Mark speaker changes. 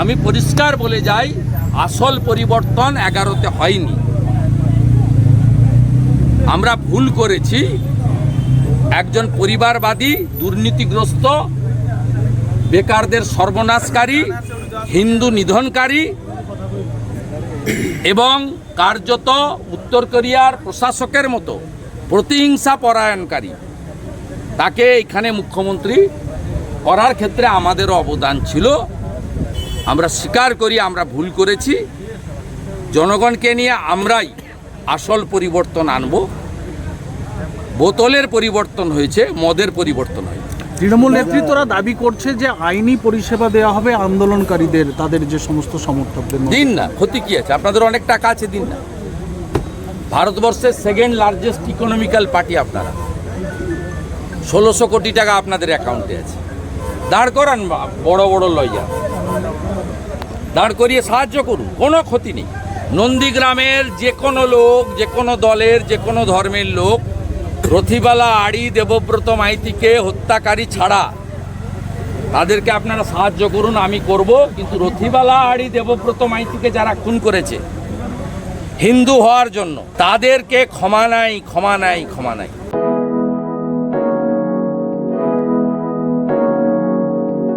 Speaker 1: আমি পরিষ্কার বলে যাই, আসল পরিবর্তন এগারোতে হয়নি। আমরা ভুল করেছি। একজন পরিবারবাদী, দুর্নীতিগ্রস্ত, বেকারদের সর্বনাশকারী, হিন্দু নিধনকারী এবং কার্যত উত্তর কোরিয়ার প্রশাসকের মতো প্রতিহিংসা পরায়ণকারী। তাকে এখানে মুখ্যমন্ত্রী করার ক্ষেত্রে আমাদেরও অবদান ছিল। আমরা স্বীকার করি আমরা ভুল করেছি। জনগণকে নিয়ে আমরাই আসল পরিবর্তন আনব। বোতলের পরিবর্তন হয়েছে মদের পরিবর্তন হয়েছে।
Speaker 2: তৃণমূল নেতৃত্বরা দাবি করছে যে আইনি পরিষেবা দেওয়া হবে আন্দোলনকারীদের তাদের যে সমস্ত সমর্থকদের
Speaker 1: দিন না ক্ষতি কি আছে? আপনাদের অনেক টাকা আছে দিন না। ভারতবর্ষের সেকেন্ড লার্জেস্ট ইকোনমিক্যাল পার্টি আপনারা। ষোলোশো কোটি টাকা আপনাদের অ্যাকাউন্টে আছে। দাঁড় করান বড় বড় লয়ার দাঁড় করিয়ে সাহায্য করুন, কোনো ক্ষতি নেই। নন্দীগ্রামের যে কোনো লোক, যে কোনো দলের, যে কোনো ধর্মের লোক রথিবালা আড়ি দেবব্রত মাইতিকে হত্যাকারী ছাড়া, তাদেরকে আপনারা সাহায্য করুন, আমি করব। কিন্তু রথিবালা আড়ি দেবব্রত মাইতিকে যারা খুন করেছে, হিন্দু হওয়ার জন্য, তাদেরকে ক্ষমা নাই ক্ষমা নাই ক্ষমা নাই।